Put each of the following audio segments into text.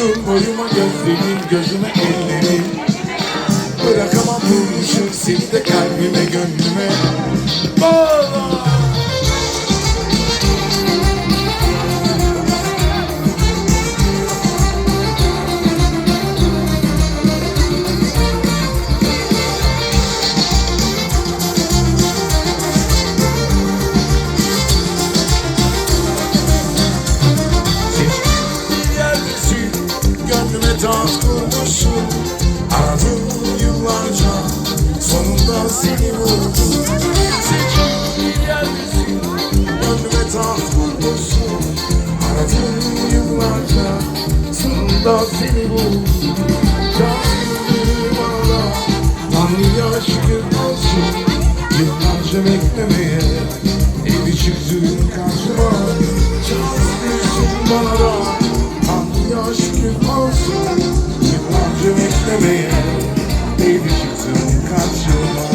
Boyuma gözlerin gözüme ellerin Bırakamam vurmuşum seni de kurmuşsun Aradım yıllarca Sonunda seni buldum. Seçtiğin yerdesin Gönlüme Aradım yıllarca Sonunda seni buldum. Canım bana Tanrı'ya şükür olsun. Yıllarca beklemeye Evi çıktın karşıma. Çalışıyorsun bana Beklemeye Evi çıktın karşıma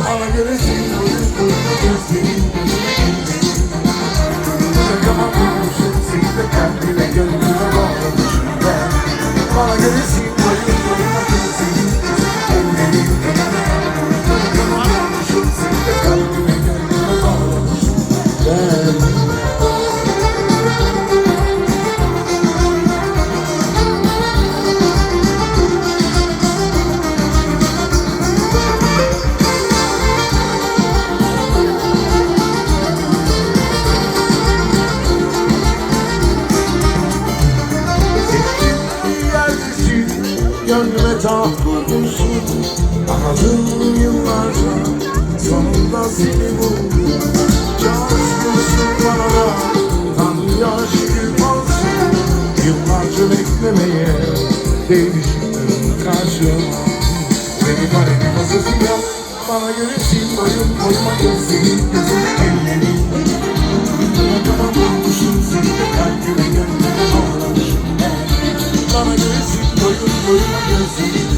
Bana göre senin olsun Anadığım yıllarca sonunda seni buldum. Coşkusun bana Tanrı'ya şükür olsun. Yıllarca beklemeye değiştim karşıma. Beni bari masası yap bana göresin boyun boyuma gel senin gözün ellerin Yakama vurmuşum seni de kalbime Bana göresin boyun boyuma gel senin